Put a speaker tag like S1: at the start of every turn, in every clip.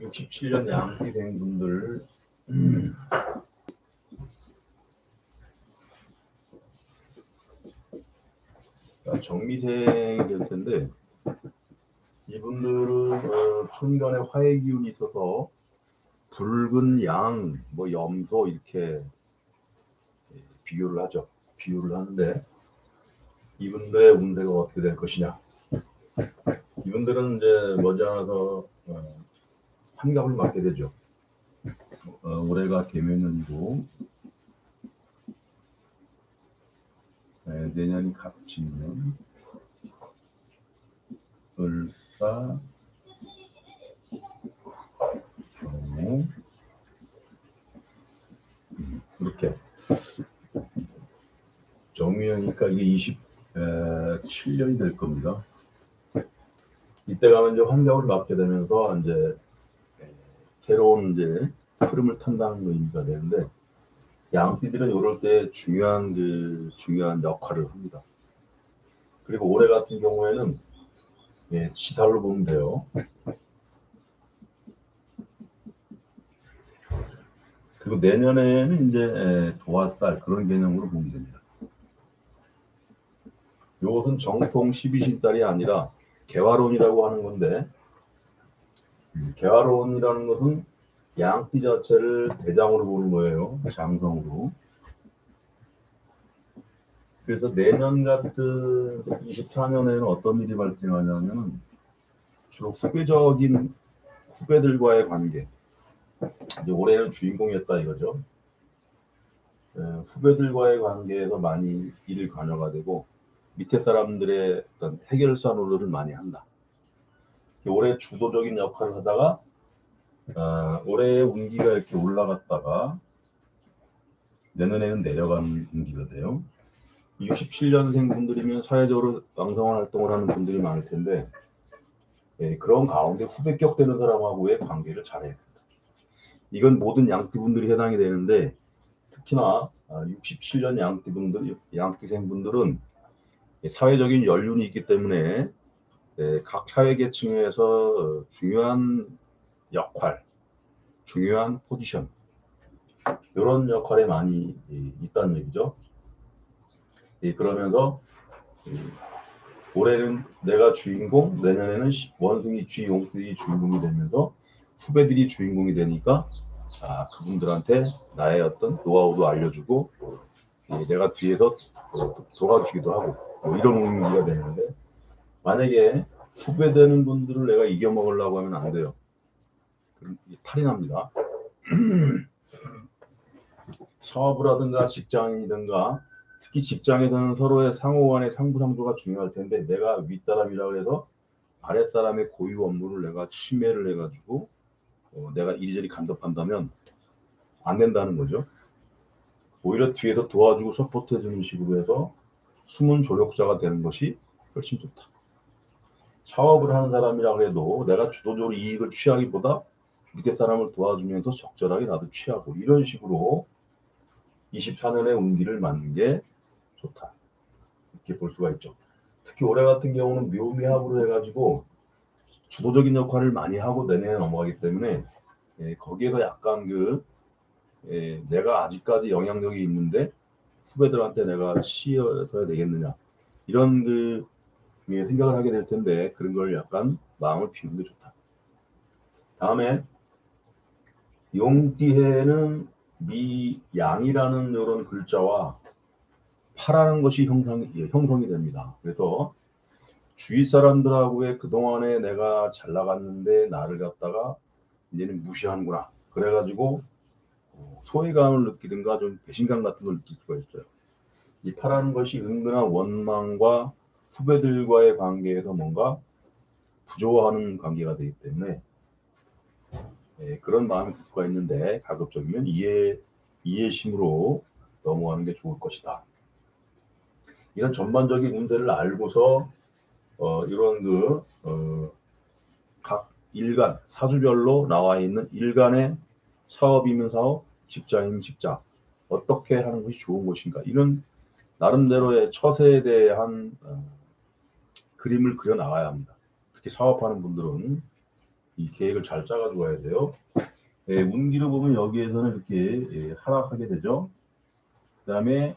S1: 67년 양띠 된 분들 자, 정미생이 될 텐데 이분들은 어, 천간에 화해 기운이 있어서 붉은 양, 뭐 염소 이렇게 비교를 하죠. 비유를 하는데 이분들의 운대가 어떻게 될 것이냐. 이분들은 이제 머지않아서 어, 환갑을 맞게 되죠. 어, 올해가 개면년이고 네, 내년이 갑진년 을사 경우 음, 이렇게 정유년이니까 이게 27년이 될 겁니다. 이때 가면 이제 환경을 맞게 되면서 이제 에, 새로운 이제 흐름을 탄다는 의미가 되는데 양띠들은 이럴 때 중요한 그 중요한 역할을 합니다. 그리고 올해 같은 경우에는 예, 지달로 보면 돼요. 그리고 내년에는 이제 에, 도화달 그런 개념으로 보면 됩니다. 이것은 정통 12신달이 아니라 개화론이라고 하는 건데 음, 개화론이라는 것은 양띠 자체를 대장으로 보는 거예요. 장성으로. 그래서 내년 같은 24년에는 어떤 일이 발생하냐면 주로 후배적인 후배들과의 관계. 이제 올해는 주인공이었다 이거죠. 에, 후배들과의 관계에서 많이 일을 관여가 되고 밑에 사람들의 어떤 해결사 노릇을 많이 한다. 올해 주도적인 역할을 하다가 어, 올해의 운기가 이렇게 올라갔다가 내년에는 내려가는 운기가 돼요. 67년생 분들이면 사회적으로 왕성한 활동을 하는 분들이 많을 텐데 예, 그런 가운데 후배격 되는 사람하고의 관계를 잘해야 된다. 이건 모든 양띠분들이 해당이 되는데 특히나 67년 양띠분들, 양띠생 분들은 사회적인 연륜이 있기 때문에 예, 각 사회 계층에서 중요한 역할, 중요한 포지션 이런 역할에 많이 있다는 얘기죠. 예, 그러면서 올해는 내가 주인공, 내년에는 원숭이 쥐용들이 주인공이 되면서 후배들이 주인공이 되니까 아, 그분들한테 나의 어떤 노하우도 알려주고 예, 내가 뒤에서 도와주기도 하고 뭐 이런 의미가 되는데 만약에 후배 되는 분들을 내가 이겨 먹으려고 하면 안 돼요. 탈이 납니다. 사업을 하든가 직장이든가 특히 직장에서는 서로의 상호 간의 상부상조가 중요할 텐데 내가 윗사람이라고 해서 아랫사람의 고유 업무를 내가 침해를 해가지고 어, 내가 이리저리 간섭한다면 안 된다는 거죠. 오히려 뒤에서 도와주고 서포트 해주는 식으로 해서 숨은 조력자가 되는 것이 훨씬 좋다. 사업을 하는 사람이라고 해도 내가 주도적으로 이익을 취하기보다 밑에 사람을 도와주면서 적절하게 나도 취하고 이런 식으로 24년의 운기를 맞는 게 좋다. 이렇게 볼 수가 있죠. 특히 올해 같은 경우는 묘미합으로 해가지고 주도적인 역할을 많이 하고 내년에 넘어가기 때문에 예, 거기에서 약간 그 예, 내가 아직까지 영향력이 있는데 후배들한테 내가 치여야 되겠느냐 이런 그 예, 생각을 하게 될 텐데 그런 걸 약간 마음을 비우는 게 좋다. 다음에 용띠해는 미양이라는 이런 글자와 파라는 것이 형성, 예, 형성이 됩니다. 그래서 주위 사람들하고의 그동안에 내가 잘 나갔는데 나를 갖다가 이제는 무시하는구나. 그래가지고 어, 소외감을 느끼든가 좀 배신감 같은 걸 느낄 수가 있어요. 이 파라는 것이 은근한 원망과 후배들과의 관계에서 뭔가 부조화하는 관계가 되기 때문에 예, 그런 마음이 들 수가 있는데 가급적이면 이해 이해심으로 넘어가는 게 좋을 것이다. 이런 전반적인 문제를 알고서 어, 이런 그 어, 각 일간 사주별로 나와 있는 일간의 사업이면 사업, 직장이면 직장 어떻게 하는 것이 좋은 것인가 이런 나름대로의 처세에 대한 어, 그림을 그려 나가야 합니다. 특히 사업하는 분들은 이 계획을 잘 짜가지고 가야 돼요. 예, 운기를 보면 여기에서는 이렇게 예, 하락하게 되죠. 그 다음에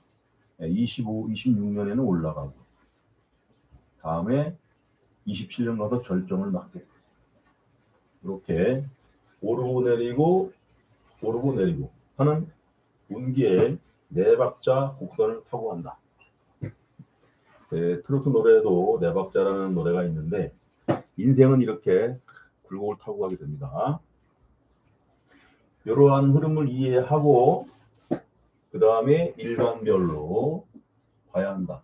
S1: 25, 26년에는 올라가고 다음에 27년 가서 절정을 맞게. 이렇게 오르고 내리고 오르고 내리고 하는 운기에 네 박자 곡선을 타고 간다. 네, 트로트 노래도 네 박자라는 노래가 있는데 인생은 이렇게 굴곡을 타고 가게 됩니다. 이러한 흐름을 이해하고 그 다음에 일반별로 봐야 한다.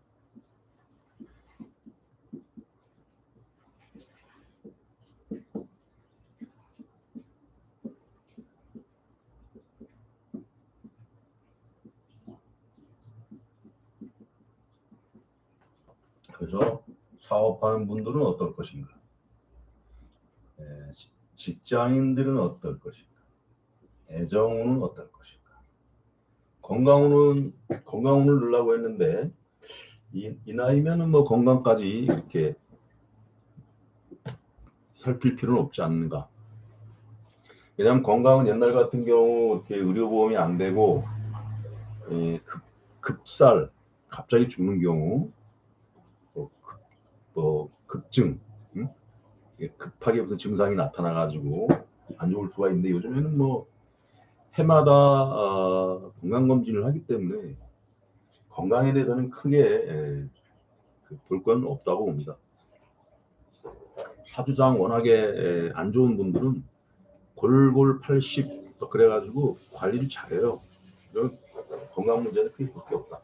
S1: 그래서 사업하는 분들은 어떨 것인가? 에, 직장인들은 어떨 것인가? 애정우는 어떨 것인가? 건강우는 건강운을 넣으려고 했는데 이, 이 나이면은 뭐 건강까지 이렇게 살필 필요는 없지 않는가? 왜냐하면 건강은 옛날 같은 경우 이렇게 의료보험이 안 되고 예, 급, 급살 갑자기 죽는 경우 뭐 급증 응? 급하게 무슨 증상이 나타나가지고 안 좋을 수가 있는데 요즘에는 뭐 해마다 어, 건강검진을 하기 때문에 건강에 대해서는 크게 예, 그 볼건 없다고 봅니다. 사주상 워낙에 예, 안 좋은 분들은 골골 80 그래가지고 관리를 잘해요. 건강 문제는 크게 볼게 없다.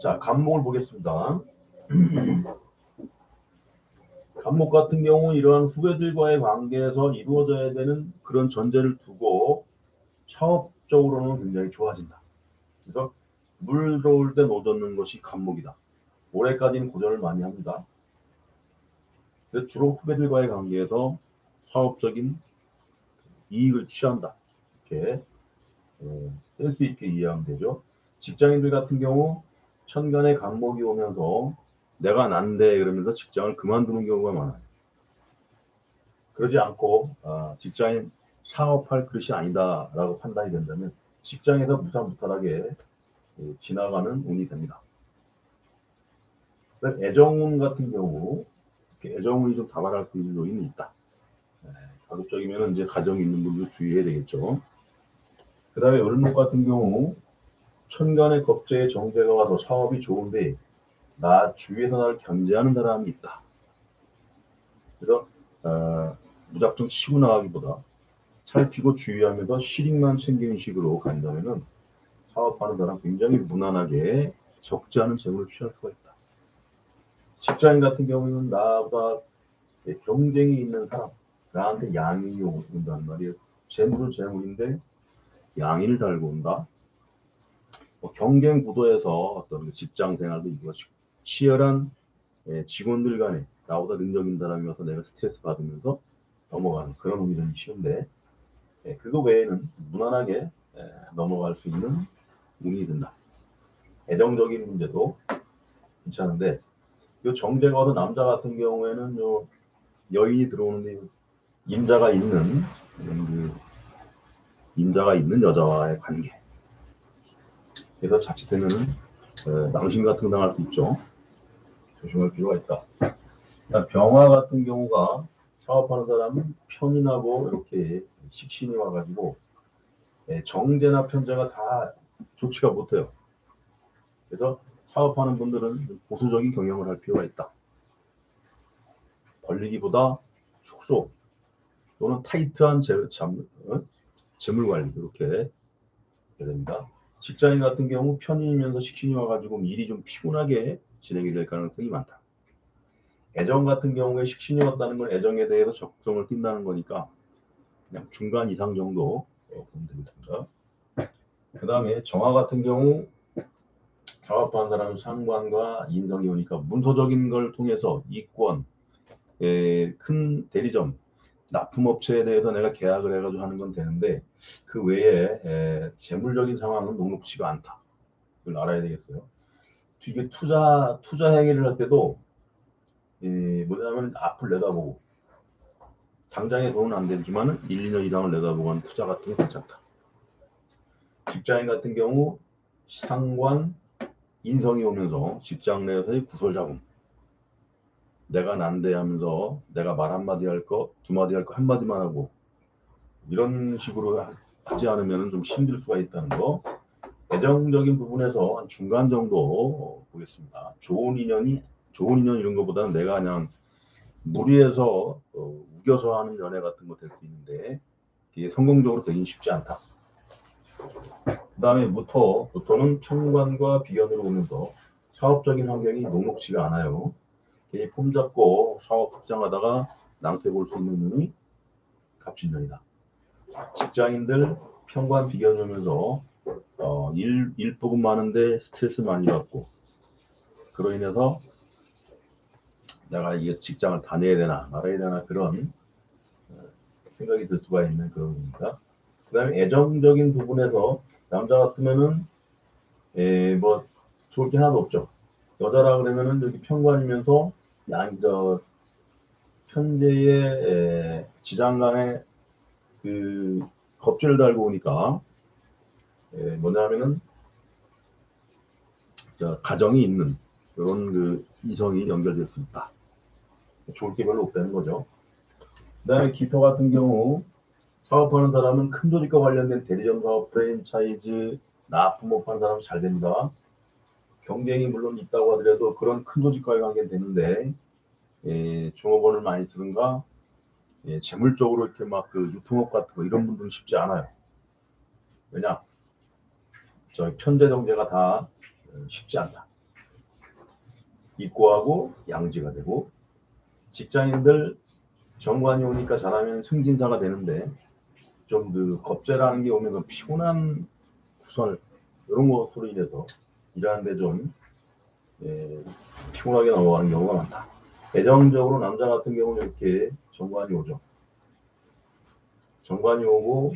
S1: 자, 간목을 보겠습니다. 간목 같은 경우 이러한 후배들과의 관계에서 이루어져야 되는 그런 전제를 두고 사업적으로는 굉장히 좋아진다. 그래서 물 들어올 때 노젓는 것이 간목이다. 올해까지는 고전을 많이 합니다. 주로 후배들과의 관계에서 사업적인 이익을 취한다. 이렇게 센스 있게 이해하면 되죠. 직장인들 같은 경우 천간에 강목이 오면서 내가 난데 그러면서 직장을 그만두는 경우가 많아요. 그러지 않고 아, 직장인 사업할 그릇이 아니다라고 판단이 된다면 직장에서 무사무탈하게 예, 지나가는 운이 됩니다. 애정운 같은 경우 애정운이 좀 다발할 수 있는 요인이 있다. 네, 가급적이면 이제 가정이 있는 분들 주의해야 되겠죠. 그 다음에 을목 같은 경우 천간의 겁재의 정제가 와서 사업이 좋은데 나 주위에서 나를 견제하는 사람이 있다. 그래서 어, 무작정 치고 나가기보다 살피고 주의하면서 실익만 챙기는 식으로 간다면은 사업하는 사람 굉장히 무난하게 적지 않은 재물을 취할 수가 있다. 직장인 같은 경우는 나보다 경쟁이 있는 사람, 나한테 양인이 온단 말이에요. 재물은 재물인데 양인을 달고 온다. 뭐 경쟁 구도에서 어떤 직장 생활도 이것이고 치열한 예, 직원들 간에 나보다 능력인 사람이 와서 내가 스트레스 받으면서 넘어가는 그런 운이 쉬운데 예, 그거 외에는 무난하게 예, 넘어갈 수 있는 운이 든다. 애정적인 문제도 괜찮은데 이 정제가 얻은 남자 같은 경우에는 요 여인이 들어오는데 임자가 있는 그 임자가 있는 여자와의 관계 그래서 자칫하면은 어, 낭심 같은 거 당할 수 있죠. 조심할 필요가 있다. 병화 같은 경우가 사업하는 사람은 편인하고 이렇게 식신이 와가지고 예, 정제나 편제가 다 좋지가 못해요. 그래서 사업하는 분들은 보수적인 경영을 할 필요가 있다. 벌리기보다 축소 또는 타이트한 어? 재물 관리 이렇게 됩니다. 직장인 같은 경우 편인이면서 식신이 와가지고 일이 좀 피곤하게 진행이 될 가능성이 많다. 애정 같은 경우에 식신이 왔다는 건 애정에 대해서 적성을 띈다는 거니까 그냥 중간 이상 정도 보면 되겠습니다. 그 다음에 정화 같은 경우 작업하는 사람은 상관과 인성이 오니까 문서적인 걸 통해서 이권, 에, 큰 대리점, 납품업체에 대해서 내가 계약을 해가지고 하는 건 되는데 그 외에 에, 재물적인 상황은 녹록치가 않다. 그걸 알아야 되겠어요. 이게 투자 투자 행위를 할 때도 에, 뭐냐면 앞을 내다보고 당장의 돈은 안 되지만 1, 2년 이상을 내다보고 투자 같은 게 괜찮다. 직장인 같은 경우 상관 인성이 오면서 직장 내에서의 구설 자금 내가 난데 하면서 내가 말 한마디 할 거, 두 마디 할 거 한마디만 하고 이런 식으로 하지 않으면 좀 힘들 수가 있다는 거. 애정적인 부분에서 한 중간 정도 보겠습니다. 좋은 인연이, 좋은 인연 이런 것보다는 내가 그냥 무리해서 어, 우겨서 하는 연애 같은 거 될 수 있는데 이게 성공적으로 되긴 쉽지 않다. 그 다음에 무토, 무토는 편관과 비견으로 오면서 사업적인 환경이 녹록지가 않아요. 괜히 폼 잡고 사업 확장하다가 낭패 볼 수 있는 눈이 갑진년이다. 직장인들 편관 비견이 오면서 어, 일, 일부분 많은데 스트레스 많이 받고 그로 인해서 내가 이게 직장을 다녀야 되나 말아야 되나 그런 어, 생각이 들 수가 있는 그런 겁니다. 그 다음에 애정적인 부분에서 남자 같으면은 에, 뭐 좋을 게 하나도 없죠. 여자라 그러면은 여기 편관이면서 양저 에, 지장간에 그 겁제를 달고 오니까 에, 뭐냐면은 저 가정이 있는 그런 그 이성이 연결될 수 있다. 좋을 게 별로 없다는 거죠. 그다음에 기토 같은 경우 사업하는 사람은 큰 조직과 관련된 대리점 사업, 프랜차이즈, 납품업하는 사람은 잘 됩니다. 경쟁이 물론 있다고 하더라도 그런 큰 조직과의 관계는 되는데 예, 종업원을 많이 쓰는가 예, 재물적으로 이렇게 막 그 유통업 같은 거 이런 분들은 쉽지 않아요. 왜냐? 저 편제 정제가 다 어, 쉽지 않다. 입고하고 양지가 되고 직장인들 정관이 오니까 잘하면 승진사가 되는데 좀 그 겁제라는 게 오면 그 피곤한 구설 이런 것으로 인해서 일하는데 좀 예, 피곤하게 넘어가는 경우가 많다. 애정적으로 남자 같은 경우는 이렇게 정관이 오죠. 정관이 오고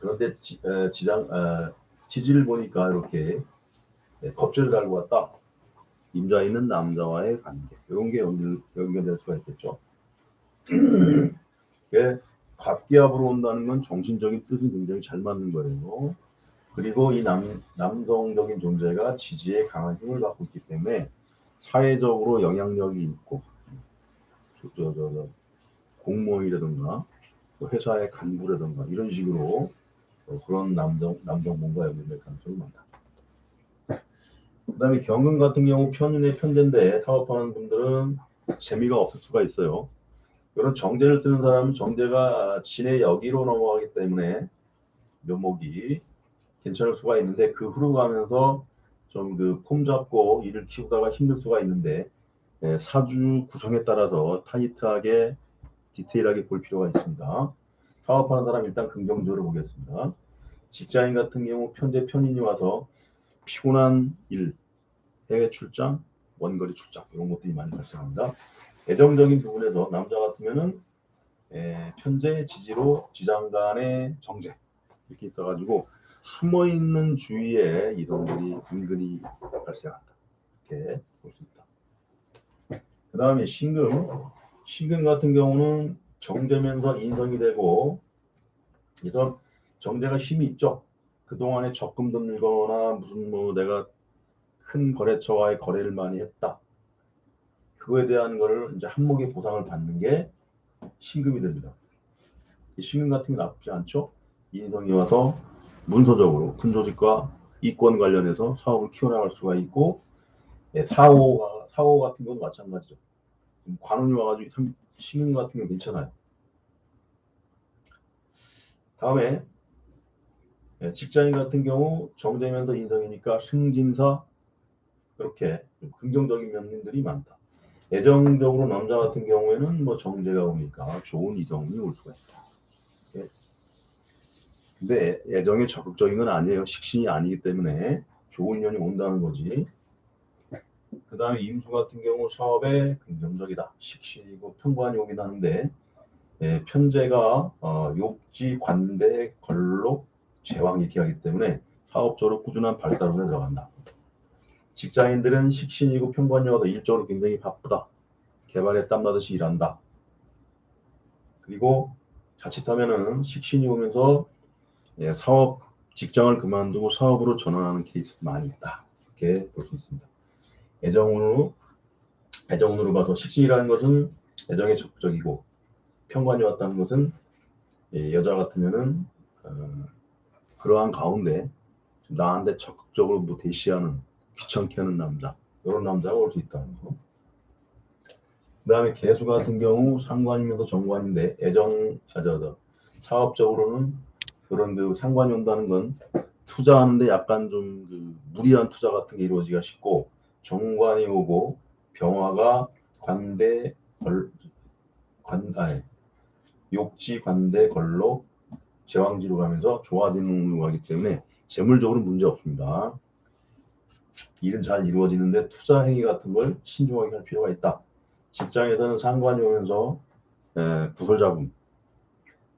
S1: 그런데 지, 에, 지장 에, 지지를 보니까 이렇게 예, 겁제를 달고 왔다. 임자 있는 남자와의 관계 이런 게 연결, 연결될 수가 있겠죠. 예, 갑기압으로 온다는 건 정신적인 뜻이 굉장히 잘 맞는 거예요. 그리고 이 남, 남성적인 존재가 지지에 강한 힘을 갖고 있기 때문에 사회적으로 영향력이 있고 저, 저, 저, 저 공무원이라든가 또 회사의 간부라든가 이런 식으로 어, 그런 남성 남성분과 연결될 가능성이 많다. 그 다음에 경금 같은 경우 편인의 편제인데 사업하는 분들은 재미가 없을 수가 있어요. 이런 정제를 쓰는 사람은 정제가 진의 여기로 넘어가기 때문에 묘목이 괜찮을 수가 있는데 그 후로 가면서 좀 그 폼 잡고 일을 키우다가 힘들 수가 있는데 예, 사주 구성에 따라서 타이트하게 디테일하게 볼 필요가 있습니다. 사업하는 사람 일단 긍정적으로 보겠습니다. 직장인 같은 경우 편제 편인이 와서 피곤한 일, 해외 출장, 원거리 출장 이런 것들이 많이 발생합니다. 애정적인 부분에서 남자 같으면은 에, 편제 지지로 지장 간의 정제 이렇게 있어가지고 숨어 있는 주위에 이동들이 은근히 발생한다. 이렇게 볼 수 있다. 그 다음에 신금, 신금 같은 경우는 정제면서 인성이 되고 그래서 정제가 힘이 있죠. 그 동안에 적금도 늘거나 무슨 뭐 내가 큰 거래처와의 거래를 많이 했다. 그거에 대한 거를 이제 한목의 보상을 받는 게 신금이 됩니다. 이 신금 같은 게 나쁘지 않죠? 인성이 와서 문서적으로 큰 조직과 이권 관련해서 사업을 키워나갈 수가 있고 예, 사호 사호 같은 경우도 마찬가지죠. 관원이 와가지고 참 신금 같은 게 괜찮아요. 다음에 예, 직장인 같은 경우 정제면서 인성이니까 승진사 그렇게 긍정적인 면들이 많다. 애정적으로 남자 같은 경우에는 뭐 정제가 오니까 좋은 이성이 올 수가 있다. 예. 근데 애정이 적극적인 건 아니에요. 식신이 아니기 때문에 좋은 년이 온다는 거지. 그 다음에 임수 같은 경우 사업에 긍정적이다. 식신이고 편관이 오긴 하는데 예, 편제가 어, 욕지, 관대, 걸록, 제왕 이렇게 하기 때문에 사업적으로 꾸준한 발달에 들어간다. 직장인들은 식신이고 편관이 와도 일적으로 굉장히 바쁘다. 개발에 땀나듯이 일한다. 그리고 자칫하면은 식신이 오면서 예, 사업 직장을 그만두고 사업으로 전환하는 케이스 많이 있다. 이렇게 볼 수 있습니다. 애정으로 애정으로 봐서 식신이라는 것은 애정에 적극적이고 편관이 왔다는 것은 예, 여자 같으면은 어, 그러한 가운데 나한테 적극적으로 뭐 대시하는 귀찮게 하는 남자 이런 남자가 올 수 있다는 거. 그 다음에 개수 같은 경우 상관이면서 정관인데 애정 아저 저, 사업적으로는 그런 그 상관이 온다는 건 투자하는데 약간 좀 그 무리한 투자 같은 게 이루어지기가 쉽고 정관이 오고 병화가 관대 걸, 관, 아니, 욕지 관대 걸로 제왕지로 가면서 좋아지는 거기 때문에 재물적으로 문제 없습니다. 일은 잘 이루어지는데 투자 행위 같은 걸 신중하게 할 필요가 있다. 직장에서는 상관이 오면서 에, 구설 잡음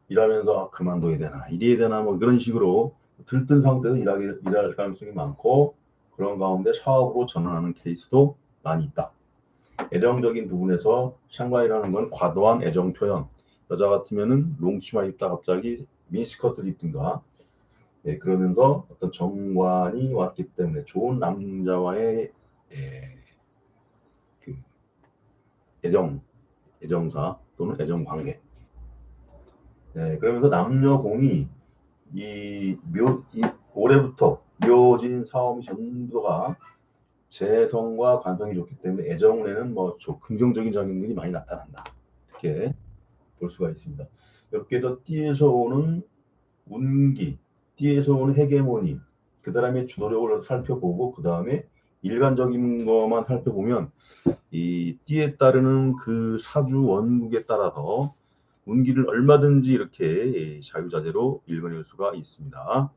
S1: 일하면서 아, 그만둬야 되나 일해야 되나 뭐 그런 식으로 들뜬 상태에서 일하게, 일할 가능성이 많고 그런 가운데 사업으로 전환하는 케이스도 많이 있다. 애정적인 부분에서 상관이라는 건 과도한 애정 표현. 여자 같으면은 롱치마 입다 갑자기 미니스커트를 입든가. 예, 그러면서 어떤 정관이 왔기 때문에 좋은 남자와의 예, 그 애정, 애정사 또는 애정 관계. 예, 그러면서 남녀 공이 이 묘, 이 올해부터 묘진 사업이 전부가 재성과 관성이 좋기 때문에 애정운에는 뭐 조- 긍정적인 작용들이 많이 나타난다. 이렇게 볼 수가 있습니다. 이렇게 해서 띠에서 오는 운기, 띠에서 오는 헤게모니, 그 다음에 주도력을 살펴보고 그 다음에 일반적인 것만 살펴보면 이 띠에 따르는 그 사주 원국에 따라서 운기를 얼마든지 이렇게 자유자재로 읽어낼 수가 있습니다.